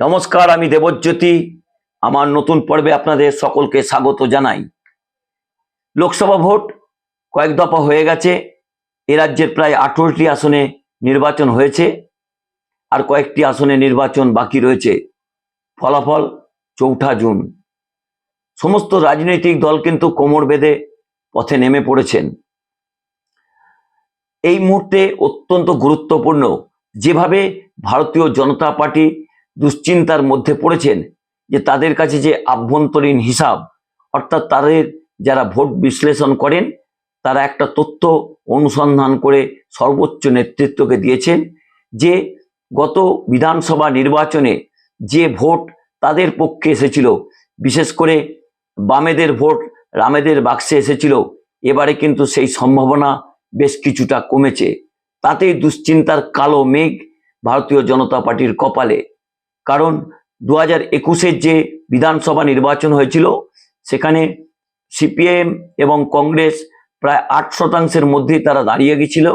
নমস্কার, আমি দেবজ্যোতি। আমার নতুন পর্বে আপনাদের সকলকে স্বাগত জানাই। লোকসভা ভোট কয়েক দফা হয়ে গেছে। এ রাজ্যের প্রায় আঠেরোটি আসনে নির্বাচন হয়েছে আর কয়েকটি আসনে নির্বাচন বাকি রয়েছে। ফলাফল চৌঠা জুন। সমস্ত রাজনৈতিক দল কিন্তু কোমর বেঁধে পথে নেমে পড়েছেন। এই মুহূর্তে অত্যন্ত গুরুত্বপূর্ণ। যেভাবে ভারতীয় জনতা পার্টি দুশ্চিন্তার মধ্যে পড়েছেন যে তাদের কাছে যে আভ্যন্তরীণ হিসাব, অর্থাৎ তাদের যারা ভোট বিশ্লেষণ করেন, তারা একটা তথ্য অনুসন্ধান করে সর্বোচ্চ নেতৃত্বকে দিয়েছেন যে গত বিধানসভা নির্বাচনে যে ভোট তাদের পক্ষে এসেছিল, বিশেষ করে বামেদের ভোট রামেদের বাক্সে এসেছিল, এবারে কিন্তু সেই সম্ভাবনা বেশ কিছুটা কমেছে। তাতেই দুশ্চিন্তার কালো মেঘ ভারতীয় জনতা পার্টির কপালে। কারণ দু হাজার একুশের যে বিধানসভা নির্বাচন হয়েছিল, সেখানে সিপিএম এবং কংগ্রেস প্রায় আট শতাংশের মধ্যেই তারা দাঁড়িয়ে গেছিল।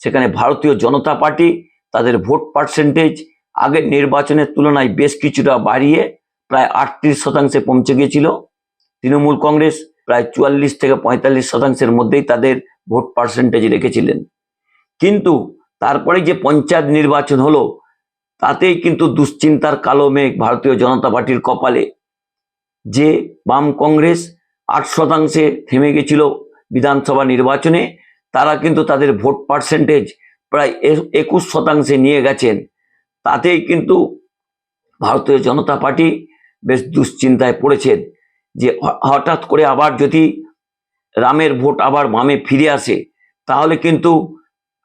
সেখানে ভারতীয় জনতা পার্টি তাদের ভোট পার্সেন্টেজ আগের নির্বাচনের তুলনায় বেশ কিছুটা বাড়িয়ে প্রায় আটত্রিশ শতাংশে পৌঁছে গিয়েছিল তৃণমূল কংগ্রেস প্রায় চুয়াল্লিশ থেকে পঁয়তাল্লিশ শতাংশের মধ্যেই তাদের ভোট পার্সেন্টেজ রেখেছিলেন। কিন্তু তারপরে যে পঞ্চায়েত নির্বাচন হলো তাতেই কিন্তু দুশ্চিন্তার কালো মেঘ ভারতীয় জনতা পার্টির কপালে। যে বাম কংগ্রেস আট শতাংশে থেমে গেছিল বিধানসভা নির্বাচনে, তারা কিন্তু তাদের ভোট পার্সেন্টেজ প্রায় একুশ শতাংশে নিয়ে গেছেন। তাতেই কিন্তু ভারতীয় জনতা পার্টি বেশ দুশ্চিন্তায় পড়েছেন যে হঠাৎ করে আবার যদি রামের ভোট আবার বামে ফিরে আসে, তাহলে কিন্তু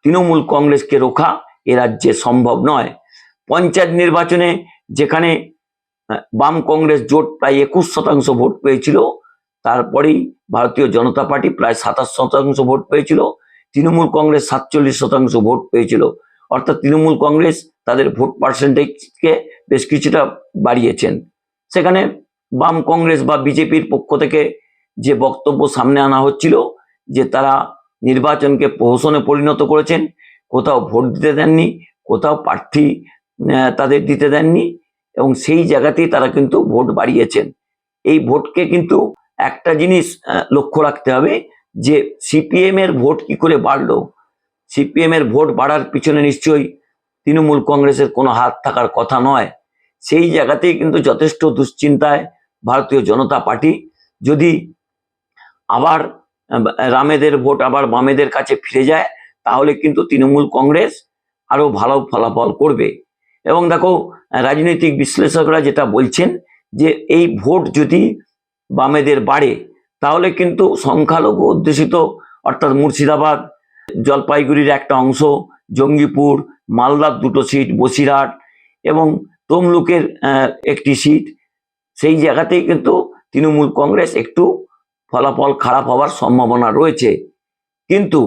তৃণমূল কংগ্রেসকে রোখা এ রাজ্যে সম্ভব নয়। পঞ্চায়েত নির্বাচনে যেখানে বাম কংগ্রেস জোট প্রায় একুশ শতাংশ ভোট পেয়েছিল, তারপরেই ভারতীয় জনতা পার্টি প্রায় সাতাশ শতাংশ ভোট পেয়েছিল, তৃণমূল কংগ্রেস সাতচল্লিশ শতাংশ ভোট পেয়েছিল। অর্থাৎ তৃণমূল কংগ্রেস তাদের ভোট পার্সেন্টেজকে বেশ কিছুটা বাড়িয়েছেন। সেখানে বাম কংগ্রেস বা বিজেপির পক্ষ থেকে যে বক্তব্য সামনে আনা হচ্ছিল, যে তারা নির্বাচনকে প্রহসনে পরিণত করেছেন, কোথাও ভোট দিতে দেননি, কোথাও প্রার্থী তাদের দিতে দেননি এবং সেই জায়গাতেই তারা কিন্তু ভোট বাড়িয়েছেন। এই ভোটকে কিন্তু একটা জিনিস লক্ষ্য রাখতে হবে যে সিপিএম এর ভোট কি করে বাড়লো? সিপিএম এর ভোট বাড়ার পিছনে নিশ্চয়ই তৃণমূল কংগ্রেসের কোনো হাত থাকার কথা নয়। সেই জায়গাতেই কিন্তু যথেষ্ট দুশ্চিন্তায় ভারতীয় জনতা পার্টি। যদি আবার রামেদের ভোট আবার বামেদের কাছে ফিরে যায়, তাহলে কিন্তু তৃণমূল কংগ্রেস আরও ভালো ফলাফল করবে। এবং দেখো, রাজনৈতিক বিশ্লেষকরা যেটা বলছেন যে এই ভোট যদি বামেদের বাড়ে, তাহলে কিন্তু সংখ্যালঘু অধ্যুষিত, অর্থাৎ মুর্শিদাবাদ, জলপাইগুড়ির একটা অংশ, জঙ্গিপুর, মালদার দুটো সিট, বসিরহাট এবং তমলুকের একটি সিট, সেই জায়গাতেই কিন্তু তৃণমূল কংগ্রেস একটু ফলাফল খারাপ হওয়ার সম্ভাবনা রয়েছে। কিন্তু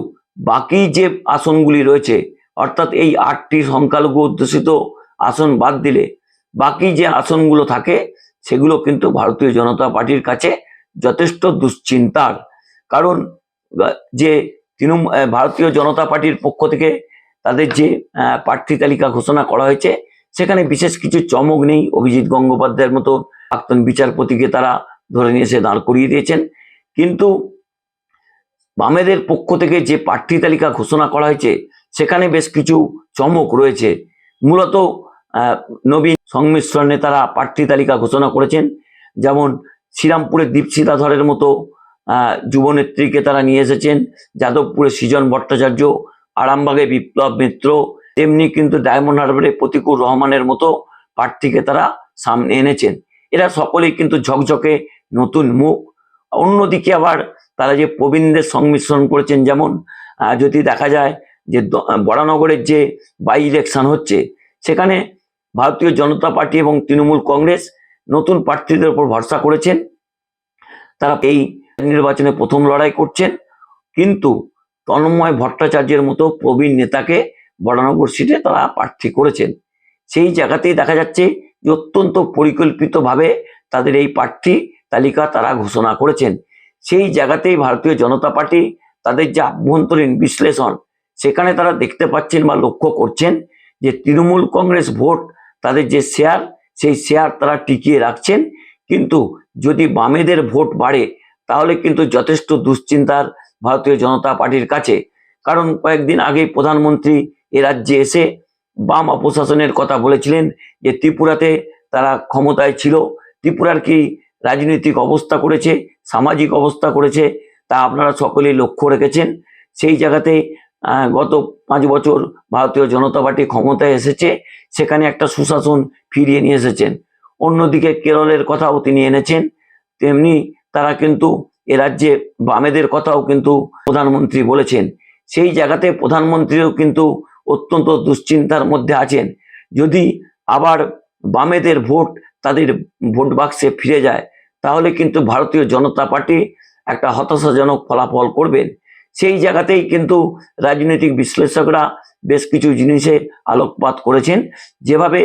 বাকি যে আসনগুলি রয়েছে, অর্থাৎ এই আটটি সংখ্যালঘু অধ্যুষিত আসন বাদ দিলে বাকি যে আসনগুলো থাকে সেগুলো কিন্তু ভারতীয় জনতা পার্টির কাছে যথেষ্ট দুশ্চিন্তার। কারণ যে তৃণমূল ভারতীয় জনতা পার্টির পক্ষ থেকে তাদের যে প্রার্থী তালিকা ঘোষণা করা হয়েছে, সেখানে বিশেষ কিছু চমক নেই। অভিজিৎ গঙ্গোপাধ্যায়ের মতো প্রাক্তন বিচারপতিকে তারা ধরে নিয়ে এসে দাঁড় করিয়ে দিয়েছেন। কিন্তু বামেদের পক্ষ থেকে যে প্রার্থী তালিকা ঘোষণা করা হয়েছে, সেখানে বেশ কিছু চমক রয়েছে। মূলত নবীন সংমিশ্রণে তারা প্রার্থী তালিকা ঘোষণা করেছেন। যেমন শ্রীরামপুরের দীপশিতা ধরের মতো যুবনেত্রীকে তারা নিয়ে এসেছেন। যাদবপুরে সৃজন ভট্টাচার্য, আরামবাগে বিপ্লব মিত্র, তেমনি কিন্তু ডায়মন্ড হারবারে প্রতিকুর রহমানের মতো প্রার্থীকে তারা সামনে এনেছেন। এরা সকলেই কিন্তু ঝকঝকে নতুন মুখ। অন্যদিকে আবার তারা যে প্রবীণদের সংমিশ্রণ করেছেন, যেমন যদি দেখা যায় যে বরানগরের যে বাই ইলেকশন হচ্ছে, সেখানে ভারতীয় জনতা পার্টি এবং তৃণমূল কংগ্রেস নতুন প্রার্থীদের উপর ভরসা করেছেন। তারা এই নির্বাচনে প্রথম লড়াই করছেন। কিন্তু তন্ময় ভট্টাচার্যের মতো প্রবীণ নেতাকে বরানগর সিটে তারা প্রার্থী করেছেন। সেই জায়গাতেই দেখা যাচ্ছে যে অত্যন্ত পরিকল্পিতভাবে তাদের এই প্রার্থী তালিকা তারা ঘোষণা করেছেন। সেই জায়গাতেই ভারতীয় জনতা পার্টি তাদের যে আভ্যন্তরীণ বিশ্লেষণ, সেখানে তারা দেখতে পাচ্ছেন বা লক্ষ্য করছেন যে তৃণমূল কংগ্রেস ভোট তাদের যে শেয়ার সেই শেয়ার তারা টিকিয়ে রাখছেন। কিন্তু যদি বামেদের ভোট বাড়ে, তাহলে কিন্তু যথেষ্ট দুশ্চিন্তার ভারতীয় জনতা পার্টির কাছে। কারণ কয়েকদিন আগেই প্রধানমন্ত্রী এ রাজ্যে এসে বাম অপশাসনের কথা বলেছিলেন যে ত্রিপুরাতে তারা ক্ষমতায় ছিল। ত্রিপুরার কি রাজনৈতিক অবস্থা করেছে, সামাজিক অবস্থা করেছে, তা আপনারা সকলেই লক্ষ্য রেখেছেন। সেই জায়গাতে গত পাঁচ বছর ভারতীয় জনতা পার্টি ক্ষমতায় এসেছে, সেখানে একটা সুশাসন ফিরিয়ে নিয়ে এসেছেন। অন্যদিকে কেরলের কথাও তিনি এনেছেন, তেমনি তারা কিন্তু এ রাজ্যে বামেদের কথাও কিন্তু প্রধানমন্ত্রী বলেছেন। সেই জায়গাতে প্রধানমন্ত্রীও কিন্তু অত্যন্ত দুশ্চিন্তার মধ্যে আছেন। যদি আবার বামেদের ভোট তাদের ভোট বাক্সে ফিরে যায়, তাহলে কিন্তু ভারতীয় জনতা পার্টি একটা হতাশাজনক ফলাফল করবেন। সেই জায়গাতেই কিন্তু রাজনৈতিক বিশ্লেষকরা বেশ কিছু জিনিসে আলোকপাত করেছেন। যেভাবে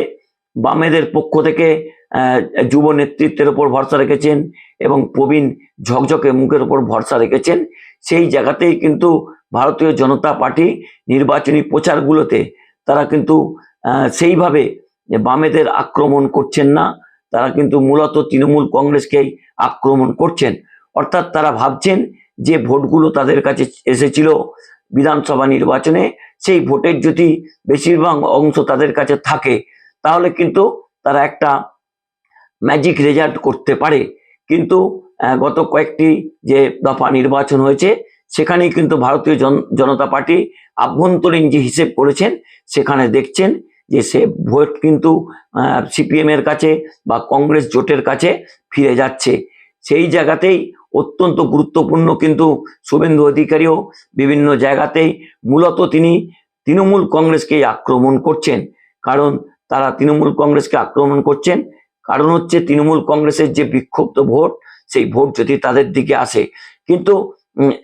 বামেদের পক্ষ থেকে যুব নেতৃত্বের উপর ভরসা রেখেছেন এবং প্রবীণ ঝকঝকে মুখের ওপর ভরসা রেখেছেন, সেই জায়গাতেই কিন্তু ভারতীয় জনতা পার্টি নির্বাচনী প্রচারগুলোতে তারা কিন্তু সেইভাবে বামেদের আক্রমণ করছেন না। তারা কিন্তু মূলত তৃণমূল কংগ্রেসকেই আক্রমণ করছেন। অর্থাৎ তারা ভাবছেন যে ভোটগুলো তাদের কাছে এসেছিল বিধানসভা নির্বাচনে, সেই ভোটের যদি বেশিরভাগ অংশ তাদের কাছে থাকে, তাহলে কিন্তু তারা একটা ম্যাজিক রেজাল্ট করতে পারে। কিন্তু গত কয়েকটি যে দফা নির্বাচন হয়েছে, সেখানেই কিন্তু ভারতীয় জন- জনতা পার্টি আভ্যন্তরীণ যে হিসেব করেছেন, সেখানে দেখছেন যে সে ভোট কিন্তু সিপিএম এর কাছে বা কংগ্রেস জোটের কাছে ফিরে যাচ্ছে। সেই জায়গাতেই অত্যন্ত গুরুত্বপূর্ণ কিন্তু শুভেন্দু অধিকারীও বিভিন্ন জায়গাতেই মূলত তিনি তৃণমূল কংগ্রেসকে আক্রমণ করছেন। কারণ তারা তৃণমূল কংগ্রেসকে আক্রমণ করছেন। কারণ হচ্ছে তৃণমূল কংগ্রেসের যে বিক্ষুব্ধ ভোট, সেই ভোট যদি তাদের দিকে আসে। কিন্তু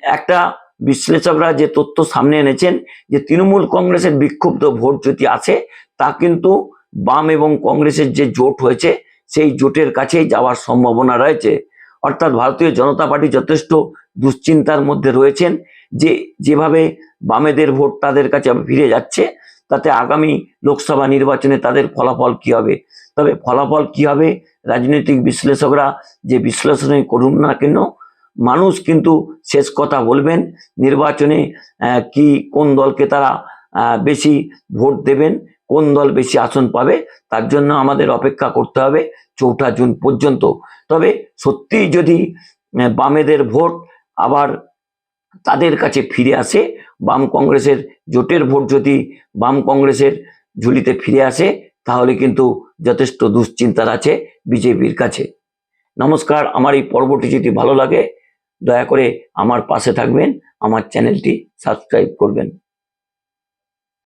একটা বিশ্লেষকরা যে তথ্য সামনে এনেছেন যে তৃণমূল কংগ্রেসের বিক্ষুব্ধ ভোট যদি আসে, তা কিন্তু বাম এবং কংগ্রেসের যে জোট হয়েছে, সেই জোটের কাছেই যাওয়ার সম্ভাবনা রয়েছে। অর্থাৎ ভারতীয় জনতা পার্টি যথেষ্ট দুশ্চিন্তার মধ্যে রয়েছেন যে যেভাবে বামেদের ভোট তাদের কাছে ফিরে যাচ্ছে, তাতে আগামী লোকসভা নির্বাচনে তাদের ফলাফল কি হবে? তবে ফলাফল কি হবে? রাজনৈতিক বিশ্লেষকরা যে বিশ্লেষণই করুন না কেন, মানুষ কিন্তু শেষ কথা বলবেন, নির্বাচনে কি কোন দলকে তারা বেশি ভোট দেবেন কোন দল বেশি আসন পাবে, তার জন্য আমাদের অপেক্ষা করতে হবে চৌঠা জুন পর্যন্ত। তবে সত্যি যদি বামেদের ভোট আবার তাদের কাছে ফিরে আসে, বাম কংগ্রেসের জোটের ভোট যদি বাম কংগ্রেসের ঝুলিতে ফিরে আসে, তাহলে কিন্তু যথেষ্ট দুশ্চিন্তার আছে বিজেপির কাছে। নমস্কার, আমার এই পর্বটি যদি ভালো লাগে, দয়া করে আমার পাশে থাকবেন, আমার চ্যানেলটি সাবস্ক্রাইব করবেন।